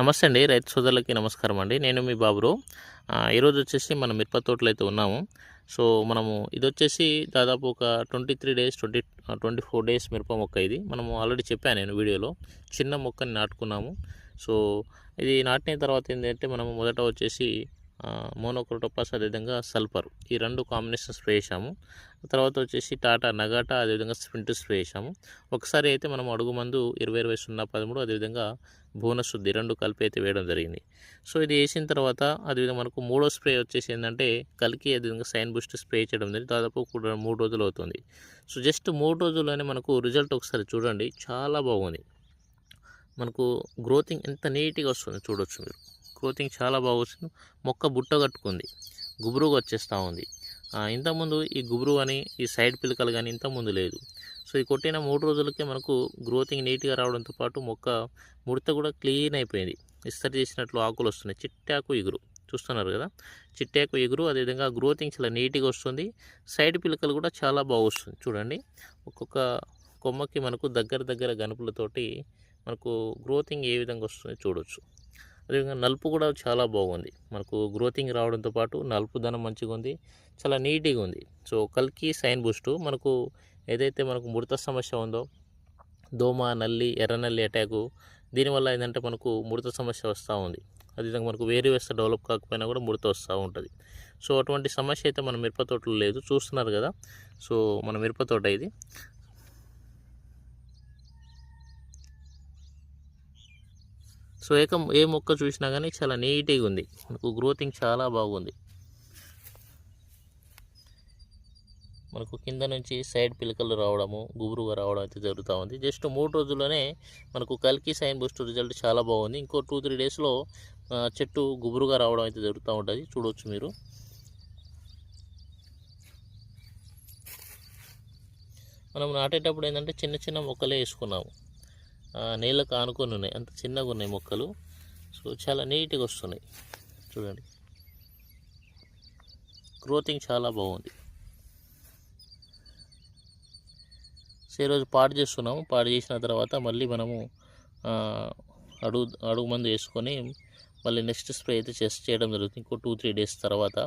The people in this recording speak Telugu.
నమస్తే అండి రైతు సోదరులకి నమస్కారం అండి. నేను మీ బాబురు. ఈరోజు వచ్చేసి మనం మిరప తోటలో అయితే ఉన్నాము. సో మనము ఇది వచ్చేసి దాదాపు ఒక twenty three days twenty twenty four days మిరప మొక్క ఇది. మనము ఆల్రెడీ చెప్పాను నేను వీడియోలో. చిన్న మొక్కని నాటుకున్నాము. సో ఇది నాటిన తర్వాత ఏంటంటే మనము మొదట వచ్చేసి మోనోక్రోటోపాస్ అదేవిధంగా సల్ఫర్ ఈ రెండు కాంబినేషన్ స్ప్రే చేసాము తర్వాత వచ్చేసి టాటా నగాటా అదేవిధంగా స్ప్రింట్ స్ప్రే చేసాము ఒకసారి అయితే మనం అడుగు మందు ఇరవై ఇరవై సున్నా పదమూడు అదేవిధంగా భువనశుద్ధి రెండు కలిపి అయితే వేయడం జరిగింది. సో ఇది వేసిన తర్వాత అదేవిధంగా మనకు మూడో స్ప్రే వచ్చేసి ఏంటంటే కలికి అదేవిధంగా సైన్ బూస్ట్ స్ప్రే చేయడం జరిగింది. దాదాపు కూడా మూడు రోజులు అవుతుంది. సో జస్ట్ మూడు రోజుల్లోనే మనకు రిజల్ట్ ఒకసారి చూడండి. చాలా బాగుంది. మనకు గ్రోతింగ్ ఎంత నీట్గా వస్తుంది చూడొచ్చు మీరు. గ్రోతింగ్ చాలా బాగా వస్తుంది. మొక్క బుట్ట కట్టుకుంది. గుబురుగా వచ్చేస్తూ ఉంది. ఇంతకుముందు ఈ గుబురు అని ఈ సైడ్ పిలకలు కానీ ఇంతకుముందు లేదు. సో ఈ కొట్టిన మూడు రోజులకే మనకు గ్రోతింగ్ నీట్గా రావడంతో పాటు మొక్క ముడత కూడా క్లీన్ అయిపోయింది. ఇస్తరి చేసినట్లు ఆకులు వస్తున్నాయి. చిట్టాకు ఎగురు. చూస్తున్నారు కదా? చిట్టాకు ఎగురు. అదేవిధంగా గ్రోతింగ్ చాలా నీట్గా వస్తుంది. సైడ్ పిలకలు కూడా చాలా బాగా వస్తుంది. చూడండి. ఒక్కొక్క కొమ్మకి మనకు దగ్గర దగ్గర గనుపులతోటి మనకు గ్రోతింగ్ ఏ విధంగా వస్తుంది చూడొచ్చు. అదేవిధంగా నలుపు కూడా చాలా బాగుంది. మనకు గ్రోతింగ్ రావడంతో పాటు నలుపు ధనం మంచిగా ఉంది చాలా నీట్గా ఉంది. సో కల్కి సైన్ బూస్టు. మనకు ఏదైతే మనకు ముడత సమస్య ఉందో దోమ నల్లి ఎర్ర నల్లి అటాకు దీనివల్ల ఏంటంటే మనకు ముడత సమస్య వస్తూ ఉంది. అదేవిధంగా మనకు వేరు వేస్తే డెవలప్ కాకపోయినా కూడా ముడత వస్తూ ఉంటుంది. సో అటువంటి సమస్య అయితే మన మిరపతోటలో లేదు. చూస్తున్నారు కదా. సో మన మిరపతోట ఇది. సో ఏక ఏ మొక్క చూసినా కానీ చాలా నీట్గా ఉంది. మనకు గ్రోతింగ్ చాలా బాగుంది. మనకు కింద నుంచి సైడ్ పిలకలు రావడము గుబురుగా రావడం అయితే జరుగుతూ ఉంది. జస్ట్ మూడు రోజుల్లోనే మనకు కల్కి సైన్ బూస్ట్ రిజల్ట్ చాలా బాగుంది. ఇంకో టూ త్రీ డేస్లో చెట్టు గుబురుగా రావడం అయితే జరుగుతూ ఉంటుంది. చూడవచ్చు మీరు. మనం నాటేటప్పుడు ఏంటంటే చిన్న చిన్న మొక్కలే వేసుకున్నాము. నీళ్ళకు ఆనుకొని ఉన్నాయి. అంత చిన్నగా ఉన్నాయి మొక్కలు. సో చాలా నీట్గా వస్తున్నాయి. చూడండి. గ్రోతింగ్ చాలా బాగుంది. సో ఈరోజు పాడు చేస్తున్నాము. పాడు చేసిన తర్వాత మళ్ళీ మనము అడుగు అడుగు మందు వేసుకొని మళ్ళీ నెక్స్ట్ స్ప్రే అయితే చేసి చేయడం జరుగుతుంది. ఇంకో టూ త్రీ డేస్ తర్వాత.